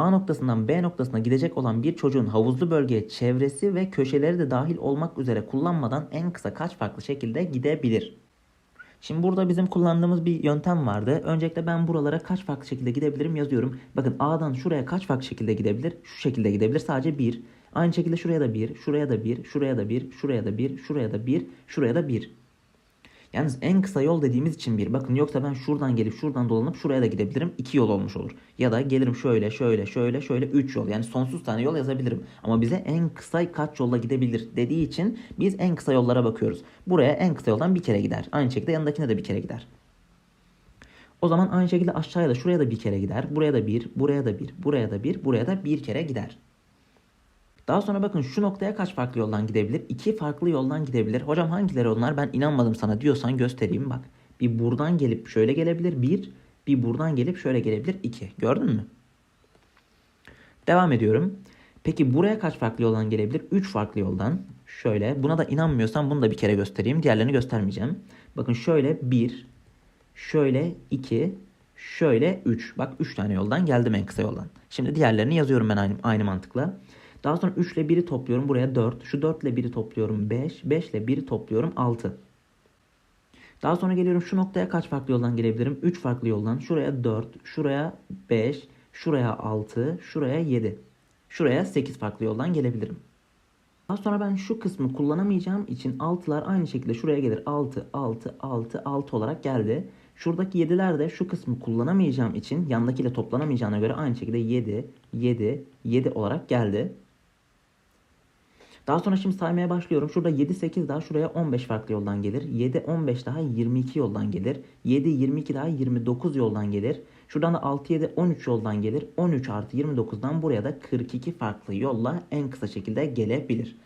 A noktasından B noktasına gidecek olan bir çocuğun havuzlu bölgeye çevresi ve köşeleri de dahil olmak üzere kullanmadan en kısa kaç farklı şekilde gidebilir? Şimdi burada bizim kullandığımız bir yöntem vardı. Öncelikle ben buralara kaç farklı şekilde gidebilirim yazıyorum. Bakın A'dan şuraya kaç farklı şekilde gidebilir? Şu şekilde gidebilir. Sadece bir. Aynı şekilde şuraya da bir, şuraya da bir, şuraya da bir, şuraya da bir, şuraya da bir, şuraya da bir. Yalnız en kısa yol dediğimiz için bir. Bakın yoksa ben şuradan gelip şuradan dolanıp şuraya da gidebilirim. İki yol olmuş olur. Ya da gelirim şöyle şöyle şöyle şöyle üç yol. Yani sonsuz tane yol yazabilirim. Ama bize en kısa kaç yolla gidebilir dediği için biz en kısa yollara bakıyoruz. Buraya en kısa yoldan bir kere gider. Aynı şekilde yanındakine de bir kere gider. O zaman aynı şekilde aşağıya da şuraya da bir kere gider. Buraya da bir, buraya da bir, buraya da bir, buraya da bir kere gider. Daha sonra bakın şu noktaya kaç farklı yoldan gidebilir? İki farklı yoldan gidebilir. Hocam hangileri onlar? Ben inanmadım sana diyorsan göstereyim bak. Bir buradan gelip şöyle gelebilir. Bir, bir buradan gelip şöyle gelebilir. iki. Gördün mü? Devam ediyorum. Peki buraya kaç farklı yoldan gelebilir? Üç farklı yoldan. Şöyle. Buna da inanmıyorsan bunu da bir kere göstereyim. Diğerlerini göstermeyeceğim. Bakın şöyle bir, şöyle iki, şöyle üç. Bak üç tane yoldan geldim en kısa yoldan. Şimdi diğerlerini yazıyorum ben aynı, aynı mantıkla. Daha sonra 3 ile 1'i topluyorum. Buraya 4. Şu 4 ile 1'i topluyorum 5. 5 ile 1'i topluyorum 6. Daha sonra geliyorum şu noktaya kaç farklı yoldan gelebilirim? 3 farklı yoldan. Şuraya 4, şuraya 5, şuraya 6, şuraya 7. Şuraya 8 farklı yoldan gelebilirim. Daha sonra ben şu kısmı kullanamayacağım için 6'lar aynı şekilde şuraya gelir. 6, 6, 6, 6 olarak geldi. Şuradaki 7'ler de şu kısmı kullanamayacağım için yandakiyle toplanamayacağına göre aynı şekilde 7, 7, 7 olarak geldi. Daha sonra şimdi saymaya başlıyorum. Şurada 7, 8 daha şuraya 15 farklı yoldan gelir. 7, 15 daha 22 yoldan gelir. 7, 22 daha 29 yoldan gelir. Şuradan da 6, 7, 13 yoldan gelir. 13 artı 29'dan buraya da 42 farklı yolla en kısa şekilde gelebilir.